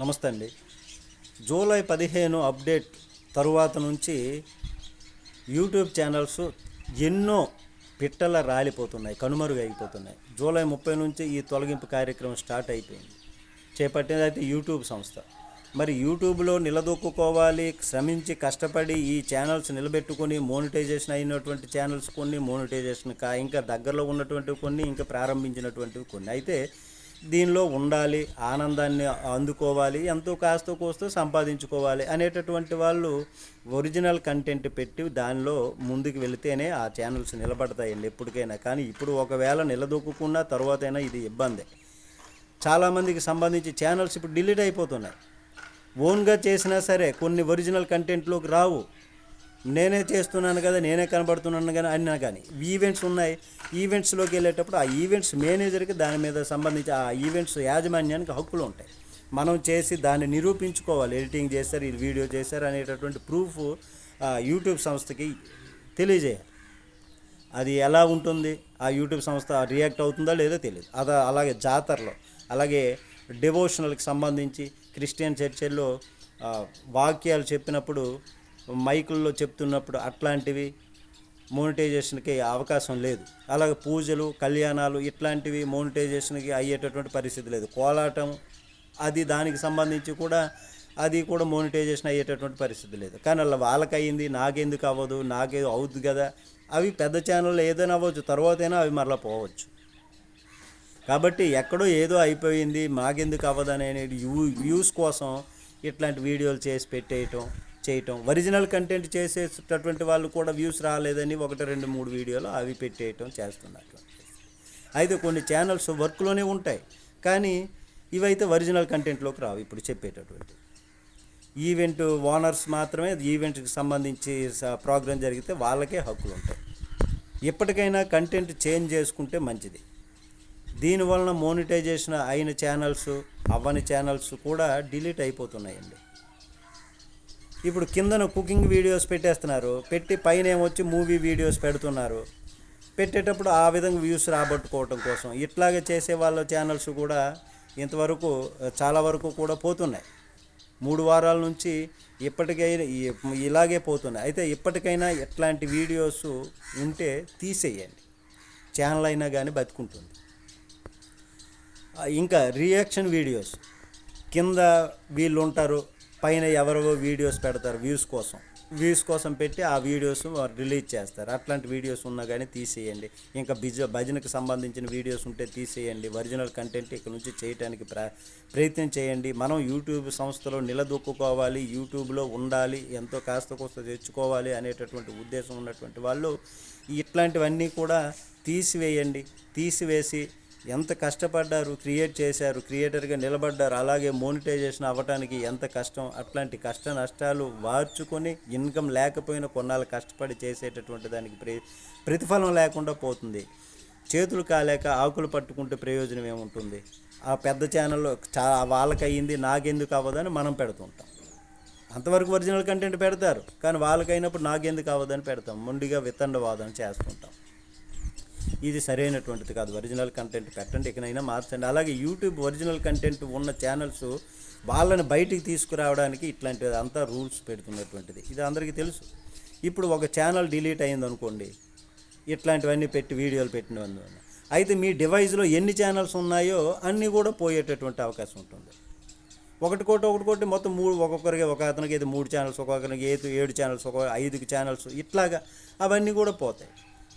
నమస్తే అండి. జూలై పదిహేను అప్డేట్ తరువాత నుంచి యూట్యూబ్ ఛానల్స్ ఎన్నో పిట్టల రాలిపోతున్నాయి కనుమరుగైపోతున్నాయి జూలై ముప్పై నుంచి ఈ తొలగింపు కార్యక్రమం స్టార్ట్ అయిపోయింది. చేపట్టినది అయితే యూట్యూబ్ సంస్థ. మరి యూట్యూబ్లో నిలదొక్కుకోవాలి శ్రమించి కష్టపడి ఈ ఛానల్స్ నిలబెట్టుకొని మోనిటైజేషన్ అయినటువంటి ఛానల్స్ కొన్ని మోనిటైజేషన్ కా ఇంకా దగ్గరలో ఉన్నటువంటి కొన్ని ఇంకా ప్రారంభించినటువంటివి కొన్ని. అయితే దీనిలో ఉండాలి ఆనందాన్ని అందుకోవాలి ఎంతో కాస్త కోస్తో సంపాదించుకోవాలి అనేటటువంటి వాళ్ళు ఒరిజినల్ కంటెంట్ పెట్టి దానిలో ముందుకు వెళితేనే ఆ ఛానల్స్ నిలబడతాయండి ఎప్పటికైనా. కానీ ఇప్పుడు ఒకవేళ నిలదొక్కున్నా తర్వాతైనా ఇది ఇబ్బంది. చాలామందికి సంబంధించి ఛానల్స్ ఇప్పుడు డిలీట్ అయిపోతున్నాయి. ఓన్గా చేసినా సరే కొన్ని ఒరిజినల్ కంటెంట్లోకి రావు. నేనే చేస్తున్నాను కదా నేనే కనబడుతున్నాను కానీ అన్నా కానీ ఈవెంట్స్ ఉన్నాయి. ఈవెంట్స్లోకి వెళ్ళేటప్పుడు ఆ ఈవెంట్స్ మేనేజర్కి దాని మీద సంబంధించి ఆ ఈవెంట్స్ యాజమాన్యానికి హక్కులు ఉంటాయి. మనం చేసి దాన్ని నిరూపించుకోవాలి. ఎడిటింగ్ చేశారు ఇది వీడియో చేశారు అనేటటువంటి ప్రూఫ్ యూట్యూబ్ సంస్థకి తెలియజేయాలి. అది ఎలా ఉంటుంది? ఆ యూట్యూబ్ సంస్థ రియాక్ట్ అవుతుందో లేదో తెలియదు. అది అలాగే జాతరలో అలాగే డివోషనల్కి సంబంధించి క్రిస్టియన్ చర్చిల్లో వాక్యాలు చెప్పినప్పుడు మైకుల్లో చెప్తున్నప్పుడు అట్లాంటివి మోనిటైజేషన్కి అవకాశం లేదు. అలాగే పూజలు కళ్యాణాలు ఇట్లాంటివి మోనిటైజేషన్కి అయ్యేటటువంటి పరిస్థితి లేదు. కోలాటం అది దానికి సంబంధించి కూడా అది కూడా మోనిటైజేషన్ అయ్యేటటువంటి పరిస్థితి లేదు. కానీ అలా వాళ్ళకయ్యింది నాకెందుకు అవ్వదు నాకేదో అవుద్ది కదా అవి పెద్ద ఛానల్లో ఏదైనా అవ్వచ్చు తర్వాతైనా అవి మరలా పోవచ్చు. కాబట్టి ఎక్కడో ఏదో అయిపోయింది మాకెందుకు అవ్వదు అనేది వ్యూ వ్యూస్ కోసం ఇట్లాంటి వీడియోలు చేసి పెట్టేయటం చేయటం. ఒరిజినల్ కంటెంట్ చేసేటటువంటి వాళ్ళు కూడా వ్యూస్ రాలేదని ఒకటి రెండు మూడు వీడియోలు అవి పెట్టేయటం చేస్తున్నారు అయితే కొన్ని ఛానల్స్ వర్క్లోనే ఉంటాయి. కానీ ఇవైతే ఒరిజినల్ కంటెంట్లోకి రావు ఇప్పుడు చెప్పేటటువంటి. ఈవెంట్ ఓనర్స్ మాత్రమే ఈవెంట్కి సంబంధించి ప్రోగ్రాం జరిగితే వాళ్ళకే హక్కులు ఉంటాయి. ఎప్పటికైనా కంటెంట్ చేంజ్ చేసుకుంటే మంచిది. దీనివలన మోనిటైజేషన్ అయిన ఛానల్స్ అవ్వని ఛానల్స్ కూడా డిలీట్ అయిపోతున్నాయండి. ఇప్పుడు కిందన కుకింగ్ వీడియోస్ పెట్టేస్తున్నారు. పెట్టి పైన ఏమొచ్చి మూవీ వీడియోస్ పెడుతున్నారు. పెట్టేటప్పుడు ఆ విధంగా వ్యూస్ రాబట్టుకోవటం కోసం. ఇట్లాగే చేసే వాళ్ళ ఛానల్స్ కూడా ఇంతవరకు చాలా వరకు కూడా పోతున్నాయి. మూడు వారాల నుంచి ఇప్పటికైనా ఇలాగే పోతున్నాయి. అయితే ఇప్పటికైనా ఎట్లాంటి వీడియోస్ ఉంటే తీసేయండి. ఛానల్ అయినా కానీ బతుకుంటుంది. ఇంకా రియాక్షన్ వీడియోస్. కింద వీళ్ళు ఉంటారు పైన ఎవరో వీడియోస్ పెడతారు వ్యూస్ కోసం. వ్యూస్ కోసం పెట్టి ఆ వీడియోస్ రిలీజ్ చేస్తారు. అట్లాంటి వీడియోస్ ఉన్నా కానీ తీసేయండి. ఇంకా బిజ భజనకు సంబంధించిన వీడియోస్ ఉంటే తీసేయండి. ఒరిజినల్ కంటెంట్ ఇక్కడ నుంచి చేయడానికి ప్ర ప్రయత్నం చేయండి. మనం యూట్యూబ్ సంస్థలో నిలదొక్కుకోవాలి యూట్యూబ్లో ఉండాలి ఎంతో కాస్త కోస్త తెచ్చుకోవాలి అనేటటువంటి ఉద్దేశం ఉన్నటువంటి వాళ్ళు ఇట్లాంటివన్నీ కూడా తీసివేయండి. తీసివేసి ఎంత కష్టపడ్డారు క్రియేట్ చేశారు క్రియేటర్గా నిలబడ్డారు అలాగే మోనిటైజేషన్ అవ్వటానికి ఎంత కష్టం అట్లాంటి కష్ట నష్టాలు వార్చుకొని ఇన్కమ్ లేకపోయినా కొన్నాళ్ళు కష్టపడి చేసేటటువంటి దానికి ప్రే ప్రతిఫలం లేకుండా పోతుంది. చేతులు కాలేక ఆకులు పట్టుకుంటే ప్రయోజనం ఏముంటుంది? ఆ పెద్ద ఛానల్లో చా వాళ్ళకయ్యింది నాకెందుకు అవ్వదని మనం పెడుతుంటాం. అంతవరకు ఒరిజినల్ కంటెంట్ పెడతారు కానీ వాళ్ళకైనప్పుడు నాకెందుకు అవ్వదని పెడతాం. మొండిగా వితండవాదం చేస్తుంటాం. ఇది సరైనటువంటిది కాదు. ఒరిజినల్ కంటెంట్ పెట్టండి ఇకనైనా మార్చండి. అలాగే యూట్యూబ్ ఒరిజినల్ కంటెంట్ ఉన్న ఛానల్స్ వాళ్ళని బయటికి తీసుకురావడానికి ఇట్లాంటిది అంతా రూల్స్ పెడుతున్నటువంటిది. ఇది అందరికీ తెలుసు. ఇప్పుడు ఒక ఛానల్ డిలీట్ అయింది అనుకోండి ఇట్లాంటివన్నీ పెట్టి వీడియోలు పెట్టినవన్నీ అయితే మీ డివైస్లో ఎన్ని ఛానల్స్ ఉన్నాయో అన్నీ కూడా పోయేటటువంటి అవకాశం ఉంటుంది. ఒకటి కోటి ఒకటి కోటి మొత్తం మూడు ఒక్కొక్కరికి ఒక అతనికి అయితే మూడు ఛానల్స్ ఒక్కొక్కరికి ఏది ఏడు ఛానల్స్ ఒక ఐదుకి ఛానల్స్ ఇట్లాగా అవన్నీ కూడా పోతాయి.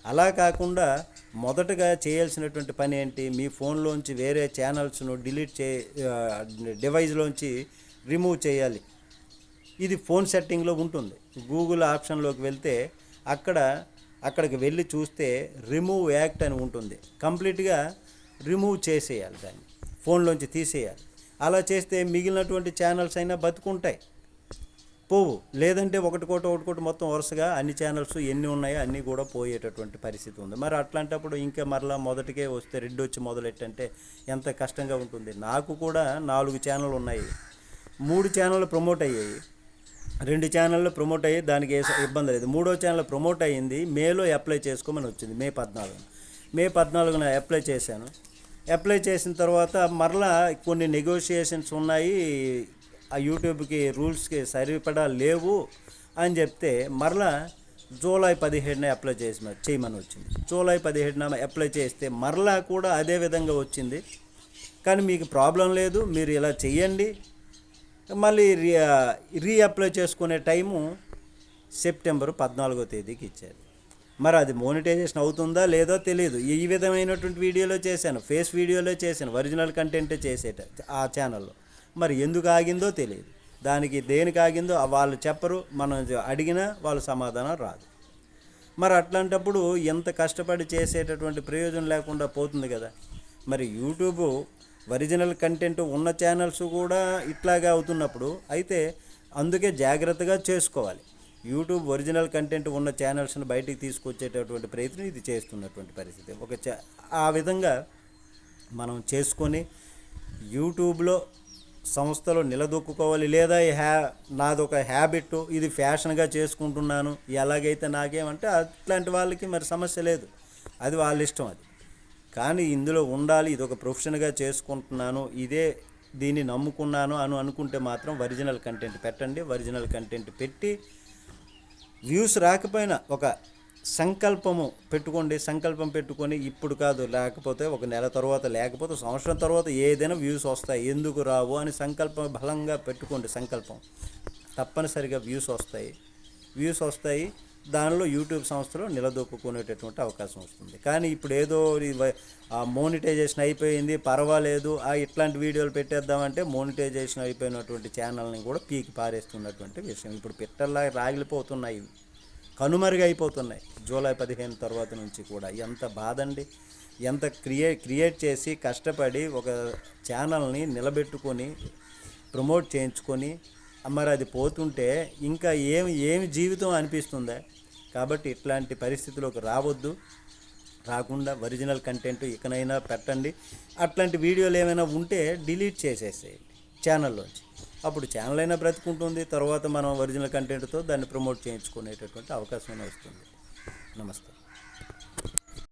అలా కాకుండా మొదటగా చేయాల్సినటువంటి పని ఏంటి? మీ ఫోన్లోంచి వేరే ఛానల్స్ను డిలీట్ చే డివైస్లోంచి రిమూవ్ చేయాలి. ఇది ఫోన్ సెట్టింగ్లో ఉంటుంది. గూగుల్ ఆప్షన్లోకి వెళ్తే అక్కడ అక్కడికి వెళ్ళి చూస్తే రిమూవ్ యాక్ట్ అని ఉంటుంది. కంప్లీట్గా రిమూవ్ చేసేయాలి దాన్ని. ఫోన్లోంచి తీసేయాలి. అలా చేస్తే మిగిలినటువంటి ఛానల్స్ అయినా బతుకుంటాయి. పోవు. లేదంటే ఒకటి కోట ఒకటి కోట మొత్తం వరుసగా అన్ని ఛానల్స్ ఎన్ని ఉన్నాయో అన్నీ కూడా పోయేటటువంటి పరిస్థితి ఉంది. మరి అట్లాంటప్పుడు ఇంకా మరలా మొదటికే వస్తే రెడ్డి వచ్చి మొదలెట్టంటే ఎంత కష్టంగా ఉంటుంది. నాకు కూడా నాలుగు ఛానల్ ఉన్నాయి. మూడు ఛానళ్ళు ప్రమోట్ అయ్యాయి. రెండు ఛానళ్ళు ప్రమోట్ అయ్యి దానికి ఏ ఇబ్బంది లేదు. మూడో ఛానల్ ప్రమోట్ అయ్యింది. మేలో అప్లై చేసుకోమని వచ్చింది. మే పద్నాలుగు మే పద్నాలుగున అప్లై చేశాను. అప్లై చేసిన తర్వాత మరలా కొన్ని నెగోషియేషన్స్ ఉన్నాయి. ఆ యూట్యూబ్కి రూల్స్కి సరిపడా లేవు అని చెప్తే మరలా జూలై పదిహేడున అప్లై చేసి చేయమని వచ్చింది. జూలై పదిహేడున అప్లై చేస్తే మరలా కూడా అదే విధంగా వచ్చింది. కానీ మీకు ప్రాబ్లం లేదు మీరు ఇలా చెయ్యండి. మళ్ళీ రీ రీఅప్లై చేసుకునే టైము సెప్టెంబర్ పద్నాలుగో తేదీకి ఇచ్చారు. మరి అది మోనిటైజేషన్ అవుతుందా లేదో తెలియదు ఈ విధమైనటువంటి వీడియోలో చేశాను ఫేస్ వీడియోలో చేశాను ఒరిజినల్ కంటెంటే చేసేట ఆ ఛానల్లో. మరి ఎందుకు ఆగిందో తెలియదు. దానికి దేనికి ఆగిందో వాళ్ళు చెప్పరు మనం అడిగినా వాళ్ళ సమాధానం రాదు. మరి అట్లాంటప్పుడు ఎంత కష్టపడి చేసేటటువంటి ప్రయోజనం లేకుండా పోతుంది కదా. మరి యూట్యూబ్ ఒరిజినల్ కంటెంట్ ఉన్న ఛానల్స్ కూడా ఇట్లాగే అవుతున్నప్పుడు అయితే అందుకే జాగ్రత్తగా చేసుకోవాలి. యూట్యూబ్ ఒరిజినల్ కంటెంట్ ఉన్న ఛానల్స్ని బయటికి తీసుకొచ్చేటటువంటి ప్రయత్నం ఇది చేస్తున్నటువంటి పరిస్థితి. ఒక ఆ విధంగా మనం చేసుకొని యూట్యూబ్లో సంస్థలో నిలదొక్కుకోవాలి లేదా ఈ హ్యా నాదొక హ్యాబిట్ ఇది ఫ్యాషన్గా చేసుకుంటున్నాను ఎలాగైతే నాకేమంటే అట్లాంటి వాళ్ళకి మరి సమస్య లేదు. అది వాళ్ళ ఇష్టం అది. కానీ ఇందులో ఉండాలి ఇది ఒక ప్రొఫెషన్గా చేసుకుంటున్నాను ఇదే దీన్ని నమ్ముకున్నాను అని అనుకుంటే మాత్రం ఒరిజినల్ కంటెంట్ పెట్టండి ఒరిజినల్ కంటెంట్ పెట్టి వ్యూస్ రాకపోయినా ఒక సంకల్పము పెట్టుకోండి సంకల్పం పెట్టుకొని ఇప్పుడు కాదు లేకపోతే ఒక నెల తర్వాత లేకపోతే సంవత్సరం తర్వాత ఏదైనా వ్యూస్ వస్తాయి. ఎందుకు రావు అని సంకల్పం బలంగా పెట్టుకోండి సంకల్పం. తప్పనిసరిగా వ్యూస్ వస్తాయి. వ్యూస్ వస్తాయి దానిలో యూట్యూబ్ సంస్థలో నిలదొక్కునేటటువంటి అవకాశం వస్తుంది. కానీ ఇప్పుడు ఏదో మోనిటైజేషన్ అయిపోయింది పర్వాలేదు ఆ ఇట్లాంటి వీడియోలు పెట్టేద్దామంటే మోనిటైజేషన్ అయిపోయినటువంటి ఛానల్ని కూడా పీకి పారేస్తున్నటువంటి విషయం. ఇప్పుడు పిట్టల్లా రాగిలిపోతున్నాయి. కనుమరుగైపోతున్నాయి. జూలై పదిహేను తర్వాత నుంచి కూడా. ఎంత బాధండి. ఎంత క్రియేట్ క్రియేట్ చేసి కష్టపడి ఒక ఛానల్ని నిలబెట్టుకొని ప్రమోట్ చేయించుకొని మరి అది పోతుంటే ఇంకా ఏమి ఏమి జీవితం అనిపిస్తుందా? కాబట్టి ఇట్లాంటి పరిస్థితిలోకి రావద్దు. రాకుండా ఒరిజినల్ కంటెంట్ ఇకనైనా పెట్టండి. అట్లాంటి వీడియోలు ఏమైనా ఉంటే డిలీట్ చేసేసేయండి. ఛానల్లోంచి. అప్పుడు ఛానల్ అయినా బ్రతుకుంటుంది తర్వాత మనం ఒరిజినల్ కంటెంట్తో దాన్ని ప్రమోట్ చేయించుకునేటటువంటి అవకాశం వస్తుంది. నమస్తే.